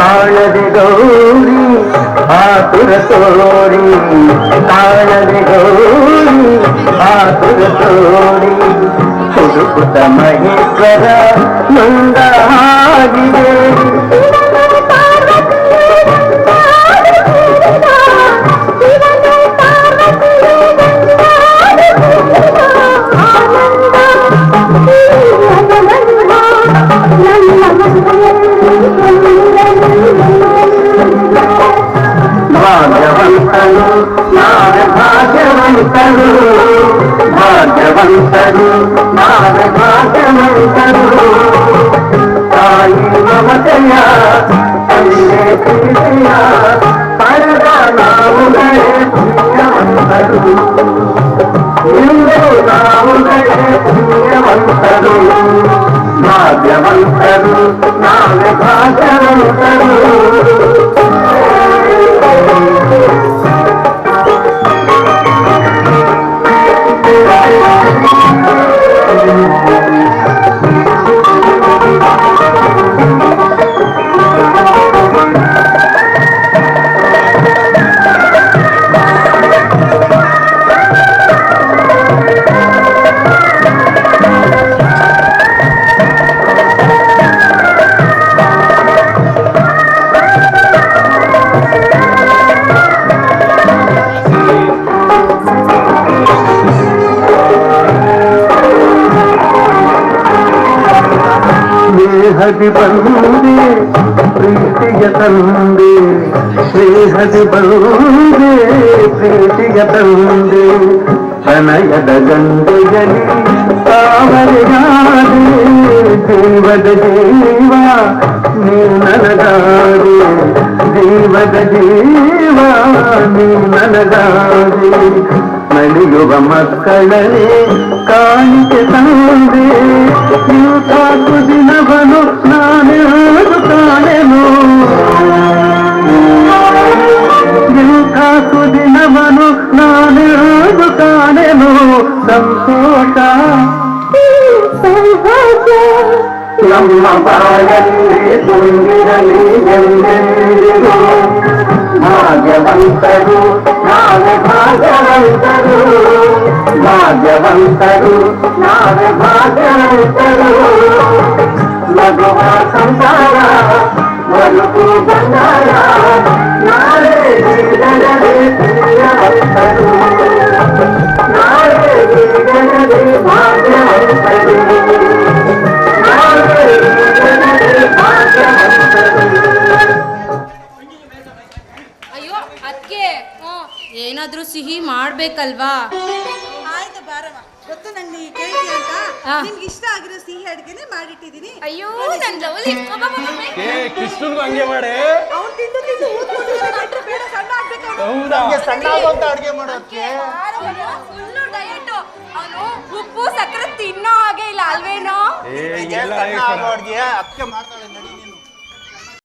ಕಾಣದೆ ಗೌರಿ ಆತುರ ತೋರಿ ಕಾಣದೆ ಗೌರಿ ಆತುರ ತೋರಿ ಹುಡುಕುತ್ತ ಮಹೇಶ್ವರ ಮುಂದ ಹಾಗಿದೆ నాద భాగ్యవంతలు భాగ్యవంతలు నాద భాగ్యవంతలు సాయి మమతయ తల్లి ప్రీతియ పరదా నాముగడే పుణ్యవంతలు ఇందు నాముగడే పుణ్యవంతలు భాగ్యవంతలు నాద భాగ్యవంతలు ಶ್ರೀಹರಿ ಬಂದೆ ಪ್ರೀತಿಯ ತಂದೆ ಶ್ರೀಹರಿ ಬಂದೆ ಪ್ರೀತಿಯ ತಂದೆ ಪ್ರಣಯದ ಗಂಗೆಯಲ್ಲಿ ಕಾವಲಿಗಾದೆ ಜೀವದ ಜೀವ ನೀ ನನಗಾದೆ ಜೀವದ ಜೀವ ನೀ ನನಗಾದೆ ನಲಿಯುವ ಮಕ್ಕಳೇ ಕಾಣಿಕೆ ತಂದೆ ಇಂಥ ಕಾಣೆನು ಸಂತೋಷ ನಮ್ಮ ಬಾಯಲ್ಲಿ ತುಂಬಿರಲಿ ಎಂದೆಂದಿಗೂ ಭಾಗ್ಯವಂತರು ನಾವೇ ಭಾಗ್ಯವಂತರು ಭಾಗ್ಯವಂತರು ನಾವೇ ಭಾಗ್ಯವಂತರು ಮಗುವ ಸಂಸಾರ ಬದುಕು ಬಂಗಾರ ಏನಾದ್ರೂ ಸಿಹಿ ಮಾಡ್ಬೇಕಲ್ವಾ? ಆಯ್ತು ಬಾರವ ಗೊತ್ತು ನಂಗೆ ಕೇಳ್ತೀಯ ಅಂತ. ಆ. ನಿಮ್ಗೆ ಇಷ್ಟ ಆಗಿರೋ ಸಿಹಿ ಅಡ್ಗೆನೆ ಮಾಡಿಟ್ಟಿದೀನಿ ಅಯ್ಯೋ ನನ್ ಲವಲಿ ಏ ಕೃಷ್ಣನ್ಗೂ ಹಂಗೆ ಮಾಡೆ? ಅವ್ನು ತಿಂದು ತಿಂದು ಊದ್ಕೊಂಡಿದ್ದಾನೆ, ಗಂಟ್ಲು ಬೇಡ ಸಣ್ಣ ಆಗ್ಬೇಕು ಅವ್ನು. ಹೌದಾ? ಸಣ್ಣ ಆಗೋಂತ ಅಡ್ಗೆ ಮಾಡೋದಕ್ಕೆ? ಫುಲ್ಲು ಡಯಟ್ ಅವನು ಉಪ್ಪು ಸಕ್ಕರೆ ತಿನ್ನೋ ಹಾಗೆ ಇಲ್ಲ ಅಲ್ವೇನೋ? ಏ ಸಣ್ಣ ಅಡ್ಗೆ ಅದಕ್ಕೆ